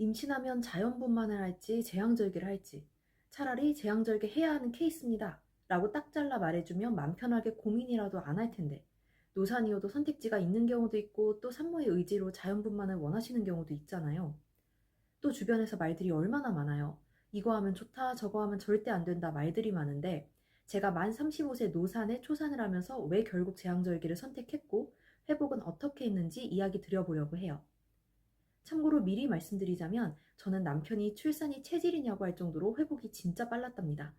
임신하면 자연분만을 할지 제왕절개를 할지 차라리 제왕절개 해야 하는 케이스입니다. 라고 딱 잘라 말해주면 맘 편하게 고민이라도 안 할 텐데 노산이어도 선택지가 있는 경우도 있고 또 산모의 의지로 자연분만을 원하시는 경우도 있잖아요. 또 주변에서 말들이 얼마나 많아요. 이거 하면 좋다, 저거 하면 절대 안 된다 말들이 많은데 제가 만 35세 노산에 초산을 하면서 왜 결국 제왕절개를 선택했고 회복은 어떻게 했는지 이야기 드려보려고 해요. 참고로 미리 말씀드리자면 저는 남편이 출산이 체질이냐고 할 정도로 회복이 진짜 빨랐답니다.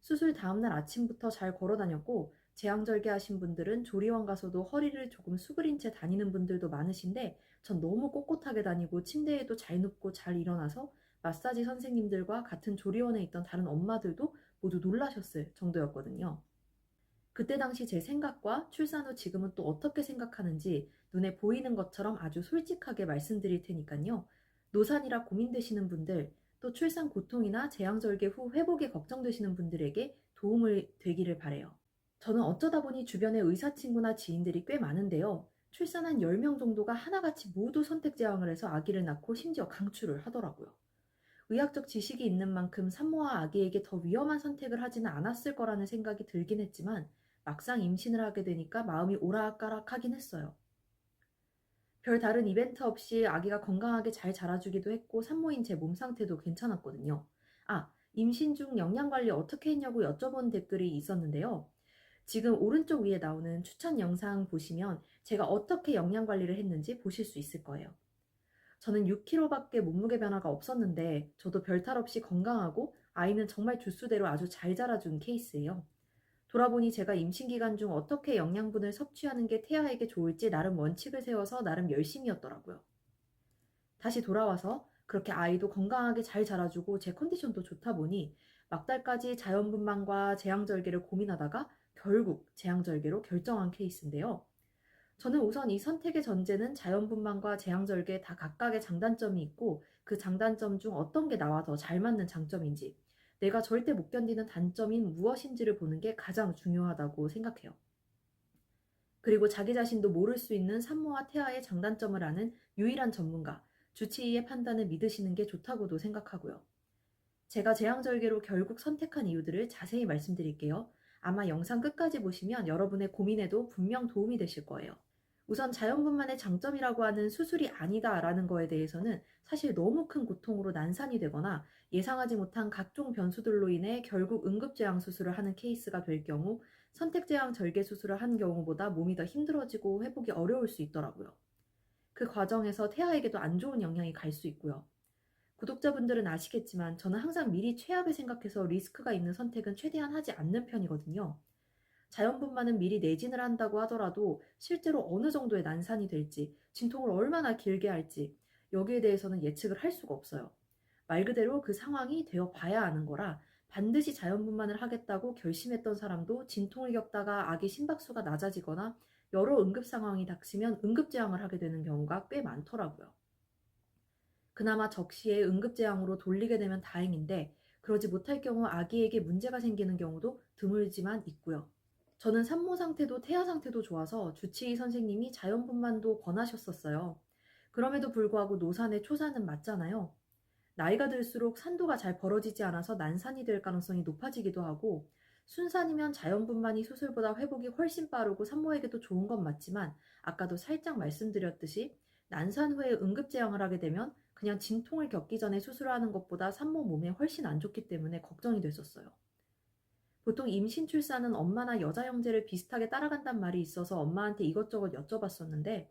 수술 다음날 아침부터 잘 걸어 다녔고 제왕절개 하신 분들은 조리원 가서도 허리를 조금 수그린 채 다니는 분들도 많으신데 전 너무 꼿꼿하게 다니고 침대에도 잘 눕고 잘 일어나서 마사지 선생님들과 같은 조리원에 있던 다른 엄마들도 모두 놀라셨을 정도였거든요. 그때 당시 제 생각과 출산 후 지금은 또 어떻게 생각하는지 눈에 보이는 것처럼 아주 솔직하게 말씀드릴 테니까요. 노산이라 고민되시는 분들, 또 출산 고통이나 제왕절개 후 회복이 걱정되시는 분들에게 도움을 되기를 바래요. 저는 어쩌다 보니 주변에 의사 친구나 지인들이 꽤 많은데요. 출산한 10명 정도가 하나같이 모두 선택 제왕을 해서 아기를 낳고 심지어 강추를 하더라고요. 의학적 지식이 있는 만큼 산모와 아기에게 더 위험한 선택을 하지는 않았을 거라는 생각이 들긴 했지만 막상 임신을 하게 되니까 마음이 오락가락하긴 했어요. 별 다른 이벤트 없이 아기가 건강하게 잘 자라주기도 했고 산모인 제 몸 상태도 괜찮았거든요. 아, 임신 중 영양 관리 어떻게 했냐고 여쭤본 댓글이 있었는데요. 지금 오른쪽 위에 나오는 추천 영상 보시면 제가 어떻게 영양 관리를 했는지 보실 수 있을 거예요. 저는 6kg밖에 몸무게 변화가 없었는데 저도 별탈 없이 건강하고 아이는 정말 주수대로 아주 잘 자라준 케이스예요. 돌아보니 제가 임신 기간 중 어떻게 영양분을 섭취하는 게 태아에게 좋을지 나름 원칙을 세워서 나름 열심이었더라고요. 다시 돌아와서 그렇게 아이도 건강하게 잘 자라주고 제 컨디션도 좋다 보니 막달까지 자연분만과 제왕절개를 고민하다가 결국 제왕절개로 결정한 케이스인데요. 저는 우선 이 선택의 전제는 자연분만과 제왕절개 다 각각의 장단점이 있고 그 장단점 중 어떤 게 나와 더 잘 맞는 장점인지 내가 절대 못 견디는 단점인 무엇인지를 보는 게 가장 중요하다고 생각해요. 그리고 자기 자신도 모를 수 있는 산모와 태아의 장단점을 아는 유일한 전문가, 주치의의 판단을 믿으시는 게 좋다고도 생각하고요. 제가 제왕절개로 결국 선택한 이유들을 자세히 말씀드릴게요. 아마 영상 끝까지 보시면 여러분의 고민에도 분명 도움이 되실 거예요. 우선 자연분만의 장점이라고 하는 수술이 아니다라는 거에 대해서는 사실 너무 큰 고통으로 난산이 되거나 예상하지 못한 각종 변수들로 인해 결국 응급제왕 수술을 하는 케이스가 될 경우 선택제왕 절개 수술을 한 경우보다 몸이 더 힘들어지고 회복이 어려울 수 있더라고요. 그 과정에서 태아에게도 안 좋은 영향이 갈 수 있고요. 구독자분들은 아시겠지만 저는 항상 미리 최악을 생각해서 리스크가 있는 선택은 최대한 하지 않는 편이거든요. 자연분만은 미리 내진을 한다고 하더라도 실제로 어느 정도의 난산이 될지, 진통을 얼마나 길게 할지 여기에 대해서는 예측을 할 수가 없어요. 말 그대로 그 상황이 되어 봐야 하는 거라 반드시 자연분만을 하겠다고 결심했던 사람도 진통을 겪다가 아기 심박수가 낮아지거나 여러 응급 상황이 닥치면 응급제왕을 하게 되는 경우가 꽤 많더라고요. 그나마 적시에 응급제왕으로 돌리게 되면 다행인데 그러지 못할 경우 아기에게 문제가 생기는 경우도 드물지만 있고요. 저는 산모 상태도 태아 상태도 좋아서 주치의 선생님이 자연분만도 권하셨었어요. 그럼에도 불구하고 노산에 초산은 맞잖아요. 나이가 들수록 산도가 잘 벌어지지 않아서 난산이 될 가능성이 높아지기도 하고 순산이면 자연분만이 수술보다 회복이 훨씬 빠르고 산모에게도 좋은 건 맞지만 아까도 살짝 말씀드렸듯이 난산 후에 응급제왕을 하게 되면 그냥 진통을 겪기 전에 수술하는 것보다 산모 몸에 훨씬 안 좋기 때문에 걱정이 됐었어요. 보통 임신 출산은 엄마나 여자 형제를 비슷하게 따라간단 말이 있어서 엄마한테 이것저것 여쭤봤었는데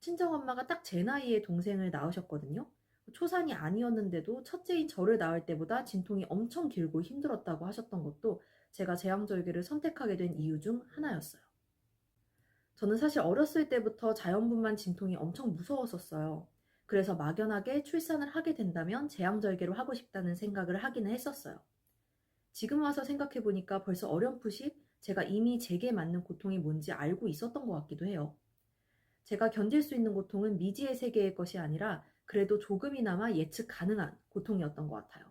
친정엄마가 딱 제 나이에 동생을 낳으셨거든요. 초산이 아니었는데도 첫째인 저를 낳을 때보다 진통이 엄청 길고 힘들었다고 하셨던 것도 제가 제왕절개를 선택하게 된 이유 중 하나였어요. 저는 사실 어렸을 때부터 자연분만 진통이 엄청 무서웠었어요. 그래서 막연하게 출산을 하게 된다면 제왕절개로 하고 싶다는 생각을 하기는 했었어요. 지금 와서 생각해 보니까 벌써 어렴풋이 제가 이미 제게 맞는 고통이 뭔지 알고 있었던 것 같기도 해요. 제가 견딜 수 있는 고통은 미지의 세계의 것이 아니라 그래도 조금이나마 예측 가능한 고통이었던 것 같아요.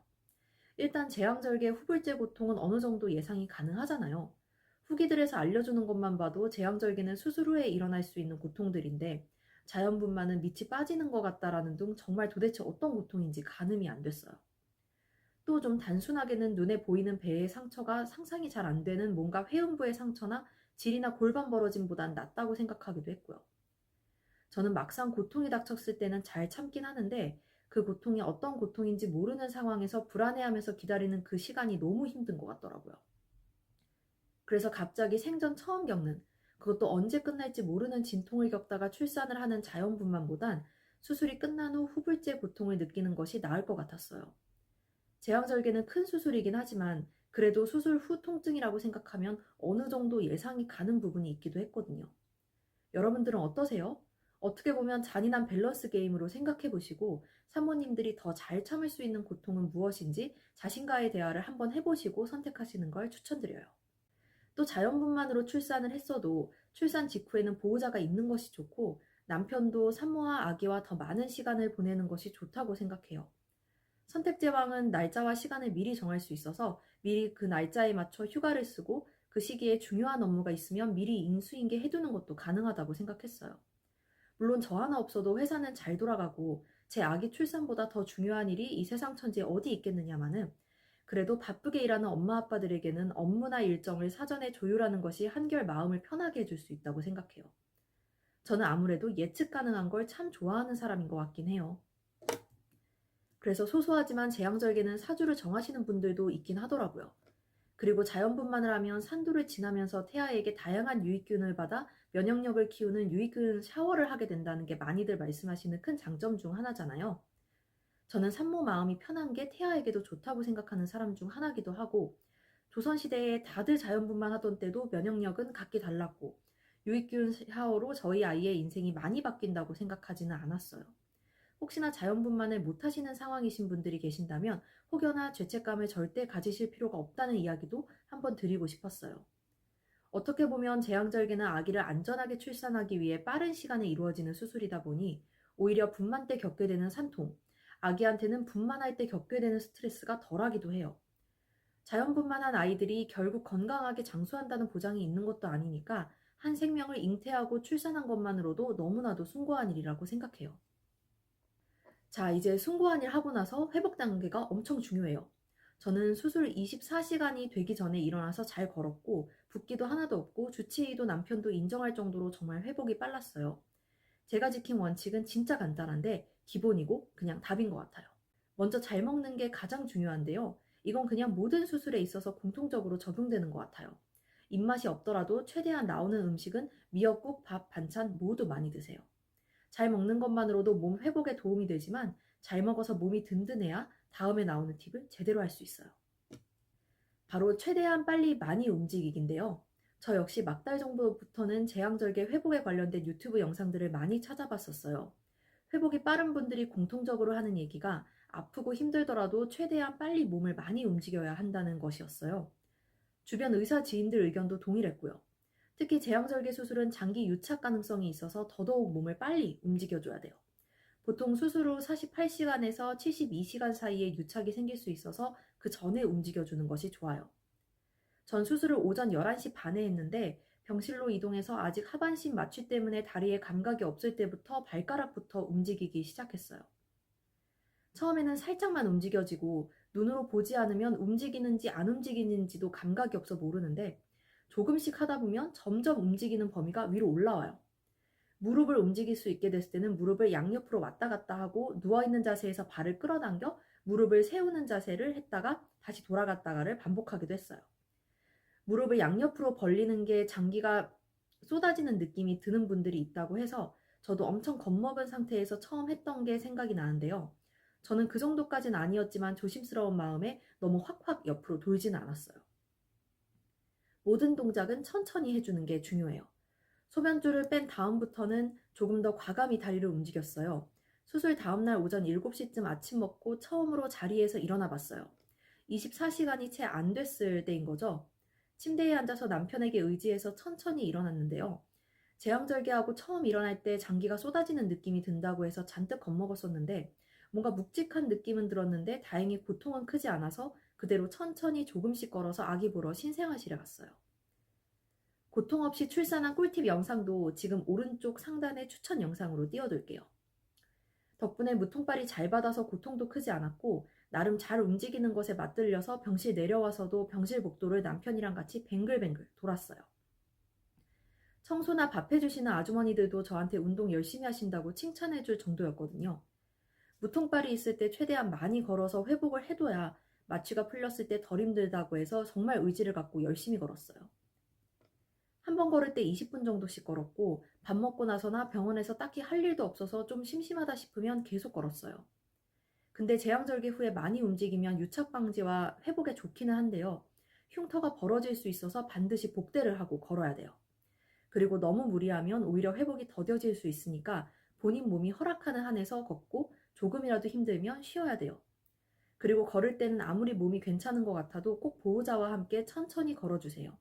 일단 제왕절개 후불제 고통은 어느 정도 예상이 가능하잖아요. 후기들에서 알려주는 것만 봐도 제왕절개는 수술 후에 일어날 수 있는 고통들인데 자연분만은 밑이 빠지는 것 같다라는 등 정말 도대체 어떤 고통인지 가늠이 안 됐어요. 또 좀 단순하게는 눈에 보이는 배의 상처가 상상이 잘 안 되는 뭔가 회음부의 상처나 질이나 골반 벌어짐보단 낫다고 생각하기도 했고요. 저는 막상 고통이 닥쳤을 때는 잘 참긴 하는데 그 고통이 어떤 고통인지 모르는 상황에서 불안해하면서 기다리는 그 시간이 너무 힘든 것 같더라고요. 그래서 갑자기 생전 처음 겪는 그것도 언제 끝날지 모르는 진통을 겪다가 출산을 하는 자연분만보단 수술이 끝난 후 후불제 고통을 느끼는 것이 나을 것 같았어요. 제왕절개는 큰 수술이긴 하지만 그래도 수술 후 통증이라고 생각하면 어느 정도 예상이 가는 부분이 있기도 했거든요. 여러분들은 어떠세요? 어떻게 보면 잔인한 밸런스 게임으로 생각해 보시고 산모님들이 더 잘 참을 수 있는 고통은 무엇인지 자신과의 대화를 한번 해보시고 선택하시는 걸 추천드려요. 또 자연분만으로 출산을 했어도 출산 직후에는 보호자가 있는 것이 좋고 남편도 산모와 아기와 더 많은 시간을 보내는 것이 좋다고 생각해요. 선택 제왕은 날짜와 시간을 미리 정할 수 있어서 미리 그 날짜에 맞춰 휴가를 쓰고 그 시기에 중요한 업무가 있으면 미리 인수인계 해두는 것도 가능하다고 생각했어요. 물론 저 하나 없어도 회사는 잘 돌아가고 제 아기 출산보다 더 중요한 일이 이 세상 천지에 어디 있겠느냐마는 그래도 바쁘게 일하는 엄마 아빠들에게는 업무나 일정을 사전에 조율하는 것이 한결 마음을 편하게 해줄 수 있다고 생각해요. 저는 아무래도 예측 가능한 걸 참 좋아하는 사람인 것 같긴 해요. 그래서 소소하지만 제왕절개는 사주를 정하시는 분들도 있긴 하더라고요. 그리고 자연분만을 하면 산도를 지나면서 태아에게 다양한 유익균을 받아 면역력을 키우는 유익균 샤워를 하게 된다는 게 많이들 말씀하시는 큰 장점 중 하나잖아요. 저는 산모 마음이 편한 게 태아에게도 좋다고 생각하는 사람 중 하나기도 하고 조선시대에 다들 자연분만 하던 때도 면역력은 각기 달랐고 유익균 샤워로 저희 아이의 인생이 많이 바뀐다고 생각하지는 않았어요. 혹시나 자연분만을 못하시는 상황이신 분들이 계신다면 혹여나 죄책감을 절대 가지실 필요가 없다는 이야기도 한번 드리고 싶었어요. 어떻게 보면 제왕절개는 아기를 안전하게 출산하기 위해 빠른 시간에 이루어지는 수술이다 보니 오히려 분만 때 겪게 되는 산통, 아기한테는 분만할 때 겪게 되는 스트레스가 덜하기도 해요. 자연분만한 아이들이 결국 건강하게 장수한다는 보장이 있는 것도 아니니까 한 생명을 잉태하고 출산한 것만으로도 너무나도 숭고한 일이라고 생각해요. 자, 이제 숭고한 일 하고 나서 회복 단계가 엄청 중요해요. 저는 수술 24시간이 되기 전에 일어나서 잘 걸었고, 붓기도 하나도 없고, 주치의도 남편도 인정할 정도로 정말 회복이 빨랐어요. 제가 지킨 원칙은 진짜 간단한데, 기본이고, 그냥 답인 것 같아요. 먼저 잘 먹는 게 가장 중요한데요. 이건 그냥 모든 수술에 있어서 공통적으로 적용되는 것 같아요. 입맛이 없더라도 최대한 나오는 음식은 미역국, 밥, 반찬 모두 많이 드세요. 잘 먹는 것만으로도 몸 회복에 도움이 되지만 잘 먹어서 몸이 든든해야 다음에 나오는 팁을 제대로 할 수 있어요. 바로 최대한 빨리 많이 움직이기인데요. 저 역시 막 달 정도부터는 제왕절개 회복에 관련된 유튜브 영상들을 많이 찾아봤었어요. 회복이 빠른 분들이 공통적으로 하는 얘기가 아프고 힘들더라도 최대한 빨리 몸을 많이 움직여야 한다는 것이었어요. 주변 의사 지인들 의견도 동일했고요. 특히 제왕절개 수술은 장기 유착 가능성이 있어서 더더욱 몸을 빨리 움직여줘야 돼요. 보통 수술 후 48시간에서 72시간 사이에 유착이 생길 수 있어서 그 전에 움직여주는 것이 좋아요. 전 수술을 오전 11시 반에 했는데 병실로 이동해서 아직 하반신 마취 때문에 다리에 감각이 없을 때부터 발가락부터 움직이기 시작했어요. 처음에는 살짝만 움직여지고 눈으로 보지 않으면 움직이는지 안 움직이는지도 감각이 없어 모르는데 조금씩 하다 보면 점점 움직이는 범위가 위로 올라와요. 무릎을 움직일 수 있게 됐을 때는 무릎을 양옆으로 왔다 갔다 하고 누워있는 자세에서 발을 끌어당겨 무릎을 세우는 자세를 했다가 다시 돌아갔다가를 반복하기도 했어요. 무릎을 양옆으로 벌리는 게 장기가 쏟아지는 느낌이 드는 분들이 있다고 해서 저도 엄청 겁먹은 상태에서 처음 했던 게 생각이 나는데요. 저는 그 정도까지는 아니었지만 조심스러운 마음에 너무 확확 옆으로 돌지는 않았어요. 모든 동작은 천천히 해주는 게 중요해요. 소변줄을 뺀 다음부터는 조금 더 과감히 다리를 움직였어요. 수술 다음날 오전 7시쯤 아침 먹고 처음으로 자리에서 일어나 봤어요. 24시간이 채 안 됐을 때인 거죠. 침대에 앉아서 남편에게 의지해서 천천히 일어났는데요. 제왕절개하고 처음 일어날 때 장기가 쏟아지는 느낌이 든다고 해서 잔뜩 겁먹었었는데 뭔가 묵직한 느낌은 들었는데 다행히 고통은 크지 않아서 그대로 천천히 조금씩 걸어서 아기 보러 신생아실에 갔어요. 고통 없이 출산한 꿀팁 영상도 지금 오른쪽 상단의 추천 영상으로 띄워둘게요. 덕분에 무통발이 잘 받아서 고통도 크지 않았고 나름 잘 움직이는 것에 맞들려서 병실 내려와서도 병실 복도를 남편이랑 같이 뱅글뱅글 돌았어요. 청소나 밥 해주시는 아주머니들도 저한테 운동 열심히 하신다고 칭찬해줄 정도였거든요. 무통발이 있을 때 최대한 많이 걸어서 회복을 해둬야 마취가 풀렸을 때 덜 힘들다고 해서 정말 의지를 갖고 열심히 걸었어요. 한 번 걸을 때 20분 정도씩 걸었고 밥 먹고 나서나 병원에서 딱히 할 일도 없어서 좀 심심하다 싶으면 계속 걸었어요. 근데 제왕절개 후에 많이 움직이면 유착 방지와 회복에 좋기는 한데요. 흉터가 벌어질 수 있어서 반드시 복대를 하고 걸어야 돼요. 그리고 너무 무리하면 오히려 회복이 더뎌질 수 있으니까 본인 몸이 허락하는 한에서 걷고 조금이라도 힘들면 쉬어야 돼요. 그리고 걸을 때는 아무리 몸이 괜찮은 것 같아도 꼭 보호자와 함께 천천히 걸어주세요.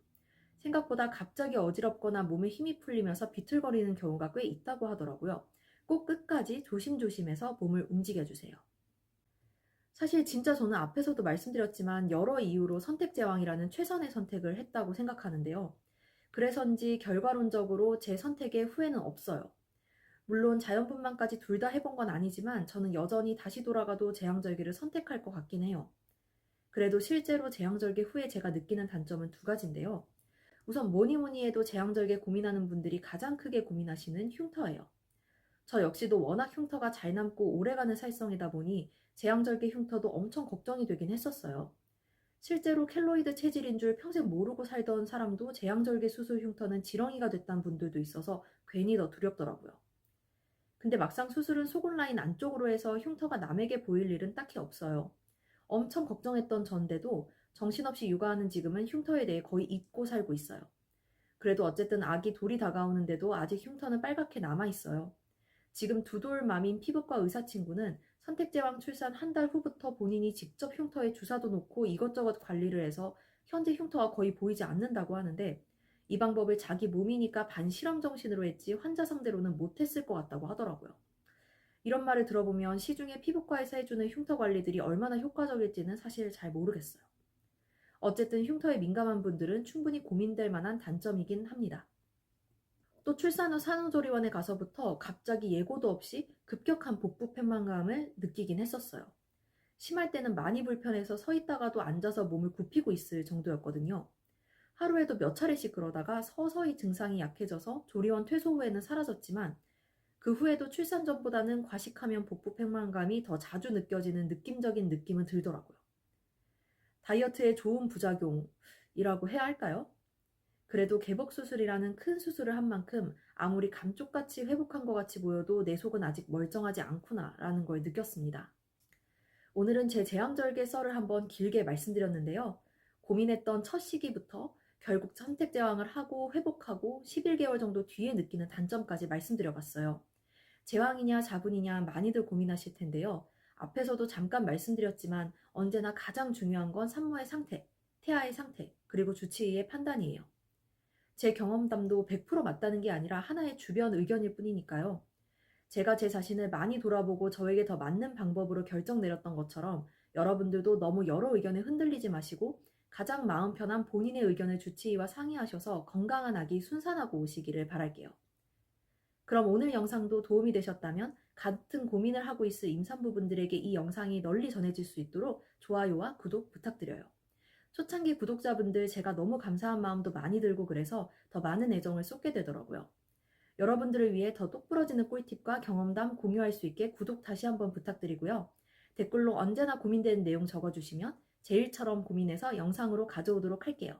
생각보다 갑자기 어지럽거나 몸에 힘이 풀리면서 비틀거리는 경우가 꽤 있다고 하더라고요. 꼭 끝까지 조심조심해서 몸을 움직여주세요. 사실 진짜 저는 앞에서도 말씀드렸지만 여러 이유로 선택제왕이라는 최선의 선택을 했다고 생각하는데요. 그래서인지 결과론적으로 제 선택에 후회는 없어요. 물론 자연분만까지 둘 다 해본 건 아니지만 저는 여전히 다시 돌아가도 제왕절개를 선택할 것 같긴 해요. 그래도 실제로 제왕절개 후에 제가 느끼는 단점은 두 가지인데요. 우선 뭐니 뭐니 해도 제왕절개 고민하는 분들이 가장 크게 고민하시는 흉터예요. 저 역시도 워낙 흉터가 잘 남고 오래가는 살성이다 보니 제왕절개 흉터도 엄청 걱정이 되긴 했었어요. 실제로 켈로이드 체질인 줄 평생 모르고 살던 사람도 제왕절개 수술 흉터는 지렁이가 됐다는 분들도 있어서 괜히 더 두렵더라고요. 근데 막상 수술은 속옷 라인 안쪽으로 해서 흉터가 남에게 보일 일은 딱히 없어요. 엄청 걱정했던 전데도 정신없이 육아하는 지금은 흉터에 대해 거의 잊고 살고 있어요. 그래도 어쨌든 아기 돌이 다가오는데도 아직 흉터는 빨갛게 남아있어요. 지금 두 돌 맘인 피부과 의사 친구는 선택제왕 출산 한 달 후부터 본인이 직접 흉터에 주사도 놓고 이것저것 관리를 해서 현재 흉터가 거의 보이지 않는다고 하는데 이 방법을 자기 몸이니까 반실험 정신으로 했지 환자 상대로는 못했을 것 같다고 하더라고요. 이런 말을 들어보면 시중에 피부과에서 해주는 흉터 관리들이 얼마나 효과적일지는 사실 잘 모르겠어요. 어쨌든 흉터에 민감한 분들은 충분히 고민될 만한 단점이긴 합니다. 또 출산 후 산후조리원에 가서부터 갑자기 예고도 없이 급격한 복부 팽만감을 느끼긴 했었어요. 심할 때는 많이 불편해서 서 있다가도 앉아서 몸을 굽히고 있을 정도였거든요. 하루에도 몇 차례씩 그러다가 서서히 증상이 약해져서 조리원 퇴소 후에는 사라졌지만 그 후에도 출산 전보다는 과식하면 복부 팽만감이 더 자주 느껴지는 느낌적인 느낌은 들더라고요. 다이어트의 좋은 부작용이라고 해야 할까요? 그래도 개복 수술이라는 큰 수술을 한 만큼 아무리 감쪽같이 회복한 것 같이 보여도 내 속은 아직 멀쩡하지 않구나라는 걸 느꼈습니다. 오늘은 제 제왕절개 썰을 한번 길게 말씀드렸는데요. 고민했던 첫 시기부터 결국 선택 제왕을 하고 회복하고 11개월 정도 뒤에 느끼는 단점까지 말씀드려봤어요. 제왕이냐 자분이냐 많이들 고민하실 텐데요. 앞에서도 잠깐 말씀드렸지만 언제나 가장 중요한 건 산모의 상태, 태아의 상태, 그리고 주치의의 판단이에요. 제 경험담도 100% 맞다는 게 아니라 하나의 주변 의견일 뿐이니까요. 제가 제 자신을 많이 돌아보고 저에게 더 맞는 방법으로 결정 내렸던 것처럼 여러분들도 너무 여러 의견에 흔들리지 마시고 가장 마음 편한 본인의 의견을 주치의와 상의하셔서 건강한 아기 순산하고 오시기를 바랄게요. 그럼 오늘 영상도 도움이 되셨다면 같은 고민을 하고 있을 임산부분들에게 이 영상이 널리 전해질 수 있도록 좋아요와 구독 부탁드려요. 초창기 구독자분들 제가 너무 감사한 마음도 많이 들고 그래서 더 많은 애정을 쏟게 되더라고요. 여러분들을 위해 더 똑부러지는 꿀팁과 경험담 공유할 수 있게 구독 다시 한번 부탁드리고요. 댓글로 언제나 고민되는 내용 적어주시면 제일처럼 고민해서 영상으로 가져오도록 할게요.